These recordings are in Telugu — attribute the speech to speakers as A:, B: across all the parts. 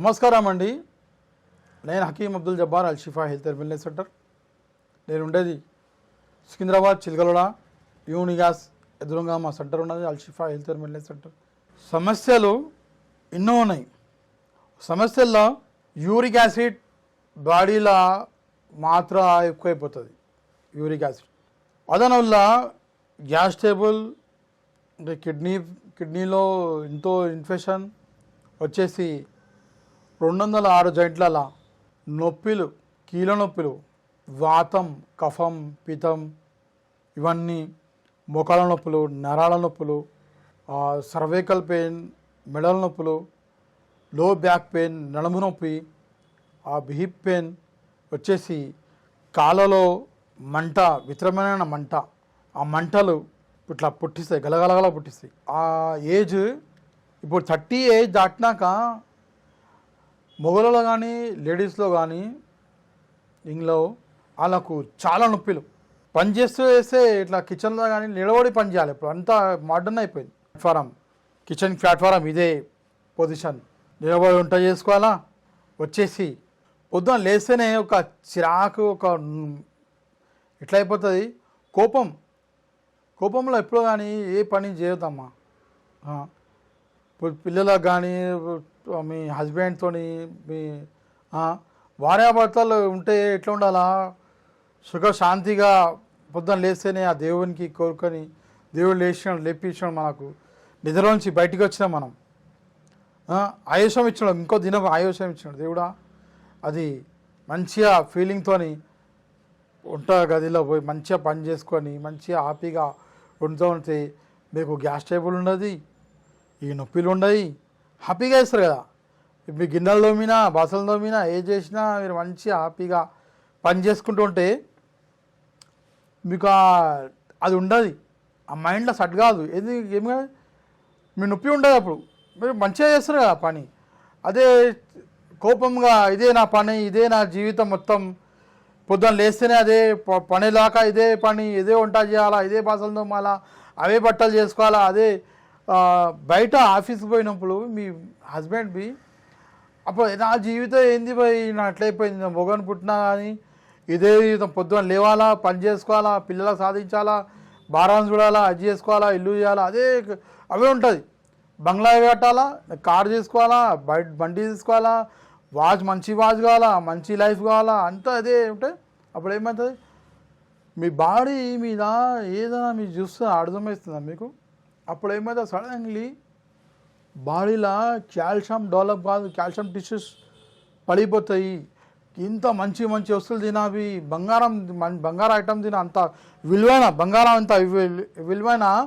A: నమస్కారం అండి. నేను Hakeem Abdul Jabbar Al Shifa health and wellness centre. నేను ఉండేది సికింద్రాబాద్ చిలకలూడ యూనిగాస్ ఎదురుగా మా సెంటర్ ఉన్నది Al Shifa health and wellness centre. సమస్యలు ఎన్నో ఉన్నాయి. సమస్యల్లో యూరిక్ యాసిడ్ బాడీలో మాత్ర ఎక్కువైపోతుంది యూరిక్ యాసిడ్. అదనవల్ల గ్యాస్ టేబుల్ అంటే కిడ్నీ కిడ్నీలో ఎంతో ఇన్ఫెక్షన్ వచ్చేసి రెండు వందల ఆరు జాయింట్ల నొప్పిలు కీళ్ళ నొప్పులు వాతం కఫం పితం ఇవన్నీ మోకాళ్ళ నొప్పులు నరాల నొప్పులు సర్వైకల్ పెయిన్ మెడల నొప్పులు లో బ్యాక్ పెయిన్ నడుము నొప్పి ఆ బిహిప్ పెయిన్ వచ్చేసి కాళ్ళలో మంట విచిత్రమైన మంట. ఆ మంటలు ఇట్లా పుట్టిస్తాయి గలగలగల పుట్టిస్తాయి. ఆ ఏజ్ ఇప్పుడు థర్టీ ఏజ్ దాటినాక మొగలలో కానీ లేడీస్లో కానీ ఇంగ్లో వాళ్ళకు చాలా నొప్పిలు. పని చేస్తూ వేస్తే ఇట్లా కిచెన్లో కానీ నిలబడి పని చేయాలి. ఇప్పుడు అంతా మోడర్న్ అయిపోయింది. ప్లాట్ఫారం కిచెన్ ప్లాట్ఫారం ఇదే పొజిషన్ నిలబడి వంట చేసుకోవాలా? వచ్చేసి పొద్దున లేస్తేనే ఒక చిరాకు ఒక ఎట్లా అయిపోతుంది? కోపం. కోపంలో ఎప్పుడో కానీ ఏ పని చేయొద్దమ్మా. ఇప్పుడు పిల్లలకు కానీ మీ హస్బెండ్తో మీ భార్యాభర్తలు ఉంటే ఎట్లా ఉండాలా? సుఖ శాంతిగా పొద్దున లేస్తేనే ఆ దేవునికి కోరుకొని దేవుడు లేచినాడు లేపించాడు మనకు నిద్రలోంచి బయటికి వచ్చినాం మనం. ఆయుషం ఇచ్చినాడు ఇంకో దినం ఆయుషం ఇచ్చినాడు దేవుడా. అది మంచిగా ఫీలింగ్తోని వంట గదిలో పోయి మంచిగా పని చేసుకొని మంచిగా హ్యాపీగా వండుతూ ఉంటే మీకు గ్యాస్ టేబుల్ ఉన్నది ఈ నొప్పిలు ఉండవు హ్యాపీగా ఇస్తారు కదా. మీ గిన్నెలు తోమినా బాసలు తోమినా ఏ చేసినా మీరు మంచిగా హ్యాపీగా పని చేసుకుంటూ ఉంటే మీకు అది ఉండదు. ఆ మైండ్లో సట్ కాదు. ఏది ఏమి కాదు? మీ నొప్పి ఉండదు అప్పుడు. మీరు మంచిగా చేస్తారు కదా పని. అదే కోపంగా ఇదే నా పని ఇదే నా జీవితం మొత్తం. పొద్దున్న లేస్తేనే అదే ప- పని దాకా ఇదే పని ఇదే వంట చేయాలా ఇదే బాసలు తోమాలా అవే బట్టలు చేసుకోవాలా అదే బయట ఆఫీస్కి పోయినప్పుడు మీ హస్బెండ్ బి అప్పుడు నా జీవితం ఏంది పోయి నా అట్లయిపోయింది నా మొగను పుట్టినా కానీ ఇదే జీవితం పొద్దున లేవాలా పని చేసుకోవాలా పిల్లలకు సాధించాలా బారాన్ని చూడాలా అది చేసుకోవాలా ఇల్లు చేయాలా అదే అవే ఉంటుంది. బంగ్లా కట్టాలా కార్ చేసుకోవాలా బయట బండి తీసుకోవాలా వాచ్ మంచి వాచ్ కావాలా మంచి లైఫ్ కావాలా అంతా అదే ఉంటే అప్పుడు ఏమవుతుంది మీ బాడీ మీద ఏదైనా మీరు చూస్తే అర్థమవుతుందా మీకు? అప్పుడు ఏమవుతుంది సడన్లీ బాడీలో కాల్షియం డెవలప్ కాదు కాల్షియం టిష్యూస్ పడిపోతాయి. ఇంత మంచి మంచి వస్తువులు తినవి బంగారం బంగారం ఐటమ్ తిన అంత విలువైన బంగారం అంత విలు- విలువైన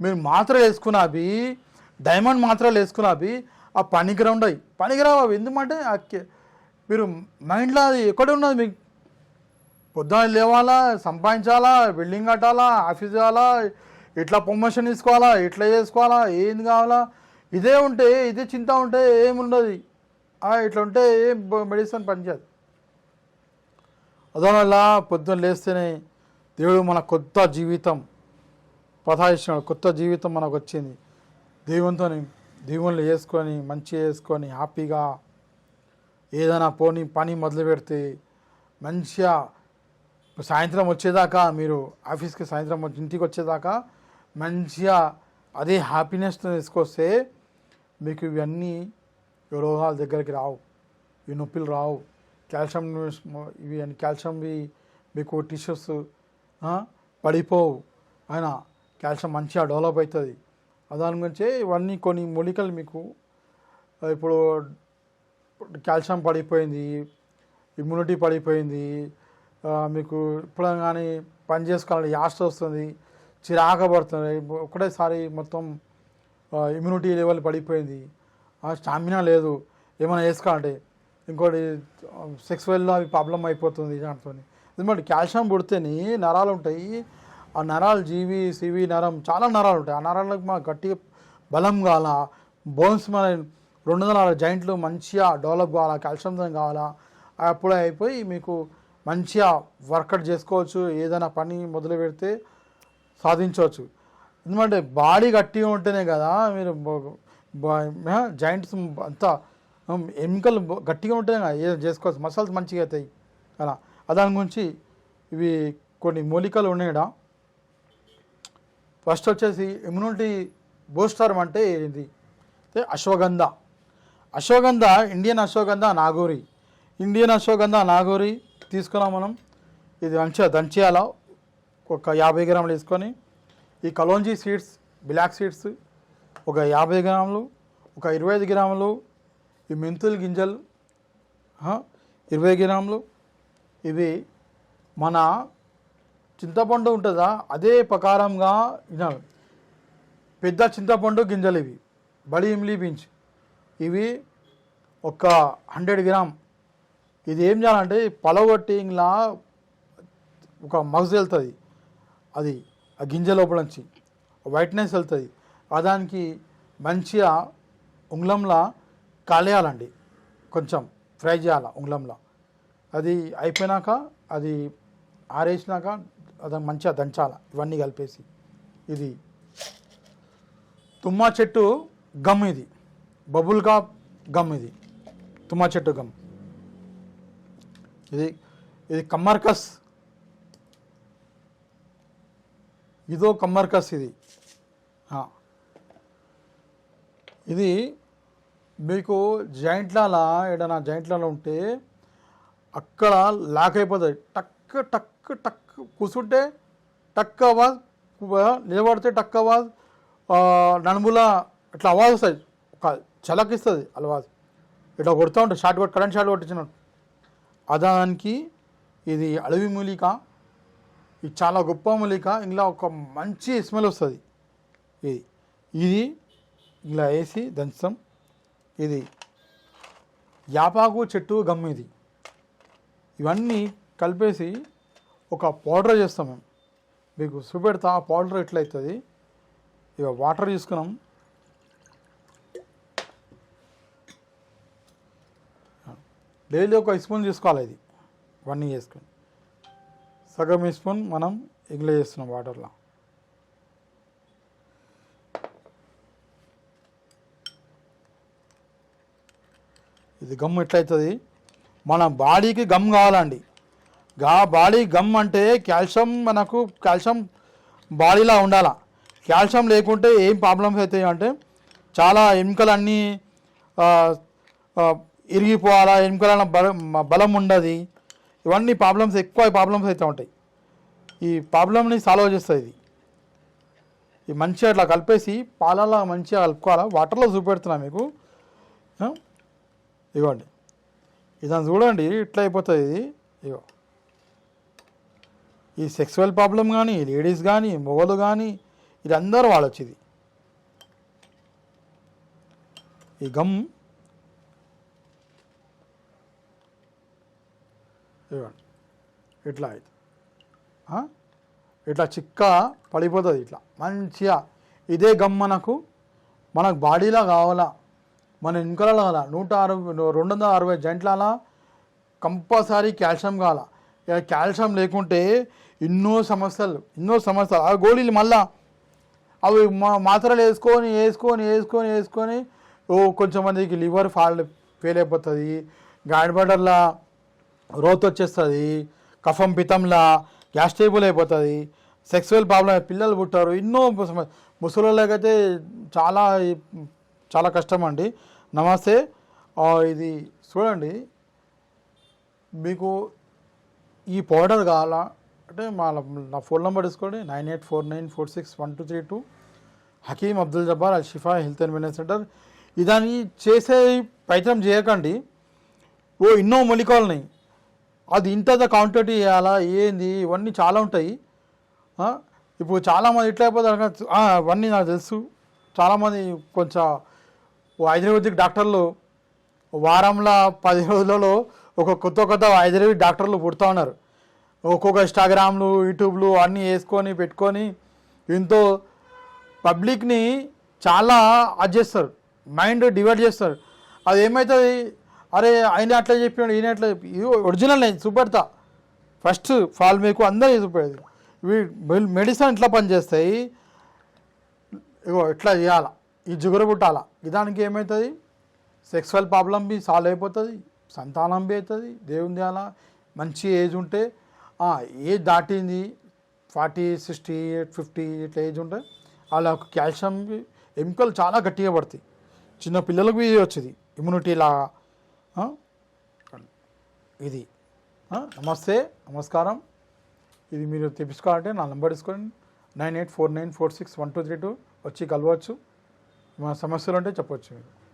A: మీరు మాత్రలు వేసుకున్నవి డైమండ్ మాత్రలు వేసుకున్నవి ఆ పనికిరా ఉండవు పనికిరావు అవి. ఎందుకంటే మీరు మైండ్లో అది ఎక్కడ ఉన్నది మీకు. పొద్దున లేవాలా సంపాదించాలా బిల్డింగ్ కట్టాలా ఆఫీస్ కావాలా ఇట్లా ప్రమోషన్ తీసుకోవాలా ఇట్లా చేసుకోవాలా ఏంది కావాలా? ఇదే ఉంటే ఇదే చింత ఉంటే ఏముండదు. ఇట్లా ఉంటే ఏం మెడిసిన్ పనిచేయదు. అదనవల్ల పొద్దున్న లేస్తేనే దేవుడు మన కొత్త జీవితం పతాయిస్తున్నాడు కొత్త జీవితం మనకు వచ్చింది. దేవునితో దేవుళ్ళు చేసుకొని మంచిగా చేసుకొని హ్యాపీగా ఏదైనా పోని పని మొదలు పెడితే మంచిగా సాయంత్రం వచ్చేదాకా మీరు ఆఫీస్కి సాయంత్రం ఇంటికి వచ్చేదాకా మంచిగా అదే హ్యాపీనెస్ తీసుకొస్తే మీకు ఇవన్నీ రోగాల దగ్గరికి రావు. ఈ నొప్పులు రావు. కాల్షియం ఇవి అని కాల్షియంవి మీకు టిష్యూస్ పడిపోవు. అయినా కాల్షియం మంచిగా డెవలప్ అవుతుంది దాని గురించి ఇవన్నీ కొన్ని మూలికలు మీకు ఇప్పుడు కాల్షియం పడిపోయింది ఇమ్యూనిటీ పడిపోయింది మీకు ఇప్పుడు కానీ పని చేసుకోవాలంటే యాస్ట్ వస్తుంది చిరాక పడుతుంది. ఒకటేసారి మొత్తం ఇమ్యూనిటీ లెవెల్ పడిపోయింది. స్టామినా లేదు. ఏమైనా వేసుకోవాలంటే ఇంకోటి సెక్స్వెల్లో అవి ప్రాబ్లం అయిపోతుంది దాంతో ఎందుకంటే కాల్షియం పుడితేనే నరాలు ఉంటాయి. ఆ నరాలు జీవి సివి నరం చాలా నరాలు ఉంటాయి. ఆ నరాలకు మా గట్టి బలం కావాలా? బోన్స్ మన రెండు వందల అరవై జాయింట్లు మంచిగా డెవలప్ కావాలా? కాల్షియంతో కావాలా? అప్పుడే అయిపోయి మీకు మంచిగా వర్కౌట్ చేసుకోవచ్చు. ఏదైనా పని మొదలు పెడితే సాధించవచ్చు. ఎందుకంటే బాడీ గట్టిగా ఉంటేనే కదా మీరు జాయింట్స్ అంతా ఎముకలు గట్టిగా ఉంటేనే కదా ఏదో చేసుకోవచ్చు. మసాల్స్ మంచిగా అవుతాయి. అలా. దాని గురించి ఇవి కొన్ని మూలికలు ఉన్నాయడా ఫస్ట్ వచ్చేసి ఇమ్యూనిటీ బూస్టర్ అంటే ఇది అశ్వగంధ. అశ్వగంధ ఇండియన్ అశ్వగంధ నాగోరి. ఇండియన్ అశ్వగంధ నాగోరి తీసుకున్నాం మనం. ఇది మంచిగా దంచేయాల. ఒక యాభై గ్రాములు వేసుకొని ఈ కలోంజీ సీడ్స్ బ్లాక్ సీడ్స్ ఒక యాభై గ్రాములు ఒక ఇరవై ఐదు గ్రాములు ఈ మెంతుల గింజలు ఇరవై గ్రాములు. ఇవి మన చింతపండు ఉంటుందా? అదే ప్రకారంగా వినాలి. పెద్ద చింతపండు గింజలు ఇవి. బడి ఇమ్లీ బీన్స్. ఇవి ఒక హండ్రెడ్ గ్రామ్. ఇది ఏం చేయాలంటే పలగొట్టి ఇలా ఒక మగ్స్ వెళ్తుంది అది ఆ గింజ లోపల నుంచి వైట్నెస్ వెళ్తుంది. దానికి మంచిగా ఉంగళంలా కాలేయాలండి. కొంచెం ఫ్రై చేయాలి ఉంగళంలో అది అయిపోయినాక అది ఆరేసినాక అది మంచిగా దంచాల ఇవన్నీ కలిపేసి. ఇది తుమ్మా చెట్టు గమ్ ఇది. బబుల్గా గమ్ ఇది. తుమ్మా చెట్టు గమ్. ఇది ఇది కమ్మర్కస్ ఇదో కమ్మర్కస్ ఇది. ఇది మీకు జాయింట్లలో ఏదైనా జాయింట్లలో ఉంటే అక్కడ లాక్ అయిపోతుంది టక్ టక్ టక్ కూర్చుంటే టక్ అవాజ్ నిలబడితే టక్ అవాజ్ నడుముల ఇట్లా అవాజ్ వస్తుంది ఒక చలకిస్తుంది అలవాజ్ ఇట్లా కొడుతూ ఉంటుంది షార్ట్ కొట్టి కరెంట్ షార్ట్ కొట్టించినట్టు అదానికి ఇది అడవి మూలిక ఇది చాలా గొప్ప మూలిక. ఇందులో ఒక మంచి స్మెల్ వస్తుంది. ఇది. ఇది ఇలా వేసి దంచం ఇది యాపాకు చెట్టు గమ్ ఇది. ఇవన్నీ కలిపేసి ఒక పౌడర్ చేస్తాం మేము. మీకు చూపెడతా ఆ పౌడర్ ఎట్లయితుంది? ఇక వాటర్ తీసుకున్నాం. డైలీ ఒక స్పూన్ తీసుకోవాలి ఇది. ఇవన్నీ చేసుకొని సగం ఈ స్పూన్ మనం ఎగ్లే చేస్తున్నాం వాటర్లో. ఇది గమ్ ఎట్లయితుంది? మన బాడీకి గమ్ కావాలండి. గా బాడీ గమ్ అంటే కాల్షియం మనకు కాల్షియం బాడీలా ఉండాల. కాల్షియం లేకుంటే ఏం ప్రాబ్లమ్స్ అవుతాయి అంటే చాలా ఎముకలన్నీ ఇరిగిపోవాలా ఎముకల బలం బలం ఉండదు. ఇవన్నీ ప్రాబ్లమ్స్ ఎక్కువ ప్రాబ్లమ్స్ అయితే ఉంటాయి. ఈ ప్రాబ్లమ్ని సాల్వ్ చేస్తుంది ఇది. ఈ మంచిగా అట్లా కలిపేసి పాలలో మంచిగా కలుపుకోవాలా? వాటర్లో చూపెడుతున్నా మీకు. ఇవ్వండి ఇదని చూడండి ఇట్లా అయిపోతుంది ఇది. ఇగో. ఈ సెక్సువల్ ప్రాబ్లం కానీ లేడీస్ కానీ మొగలు కానీ ఇది అందరూ వాళ్ళొచ్చింది ఈ గమ్ ఇవ్వండి ఇట్లా అయితే? ఇట్లా చిక్క పడిపోతుంది ఇట్లా. మంచిగా ఇదే గమ్ మనకు మనకు బాడీలో కావాలా? మన వెనుకలలో కావాలా? నూట అరవై రెండు వందల అరవై జంట్ల కంపల్సరీ కాల్షియం కావాలా? ఇక కాల్షియం లేకుంటే ఎన్నో సమస్యలు ఎన్నో సమస్యలు. ఆ గోళీలు మళ్ళా అవి మా మాత్రలు వేసుకొని వేసుకొని వేసుకొని వేసుకొని ఓ కొంచెం మందికి లివర్ ఫాల్ ఫెయిల్ అయిపోతుంది. గాడిబడర్లా రోత్ వచ్చేస్తుంది కఫం పితంలా గ్యాస్ టేబుల్ అయిపోతుంది సెక్సువల్ ప్రాబ్లం పిల్లలు పుట్టారు ఎన్నో సమ- చాలా చాలా కష్టం అండి. నమస్తే. ఇది చూడండి. మీకు ఈ పౌడర్ కావాలా? అంటే మా నా ఫోన్ నెంబర్ తీసుకోండి. Nine eight four nine four six one two three two. Hakeem Abdul Jabbar Al Shifa health and wellness centre. ఇదాన్ని చేసే ప్రయత్నం చేయకండి. ఓ ఎన్నో మొలికలున్నాయి అది ఇంత క్వాంటిటీ చేయాలా ఏంది? ఇవన్నీ చాలా ఉంటాయి. ఇప్పుడు చాలామంది ఇట్లా అయిపోతారు అవన్నీ నాకు తెలుసు. చాలామంది కొంచెం ఓ హైదరాబాద్కి డాక్టర్లు వారంలో పది రోజులలో ఒక కొత్త కొత్త హైదరాబాద్ డాక్టర్లు పుడతా ఉన్నారు. ఒక్కొక్క ఇన్స్టాగ్రామ్లు యూట్యూబ్లు అన్నీ వేసుకొని పెట్టుకొని ఎంతో పబ్లిక్ని చాలా అది చేస్తారు. మైండ్ డివైడ్ చేస్తారు. అది ఏమవుతుంది అరే ఆయన అట్లా చెప్పాడు ఈయన అట్లా చెప్పి ఇది ఒరిజినల్ నేను చూపెడతా. ఫస్ట్ ఫాల్ మీకు అందరూ చూపెడదు. ఇవి మెడిసిన్ ఇట్లా పనిచేస్తాయి? ఇగో ఇట్లా చేయాల? ఈ జిగురు పుట్టాల? ఇదానికి ఏమవుతుంది సెక్సువల్ ప్రాబ్లం బి సాల్వ్ అయిపోతుంది సంతానం బి అవుతుంది దేవుని అలా మంచి ఏజ్ ఉంటే ఏజ్ దాటింది? ఫార్టీ సిక్స్టీ ఫిఫ్టీ ఇట్లా ఏజ్ ఉంటే వాళ్ళ కాల్షియం ఎముకలు చాలా గట్టిగా పడతాయి. చిన్న పిల్లలకు ఇది వచ్చేది ఇమ్యూనిటీ లాగా. ఇది. నమస్తే నమస్కారం. ఇది మీరు తెప్పించుకోవాలంటే నా నెంబర్ తీసుకోండి nine eight four nine four six one two three two వచ్చి కలవచ్చు. మా సమస్యలు ఉంటే చెప్పొచ్చు మీరు.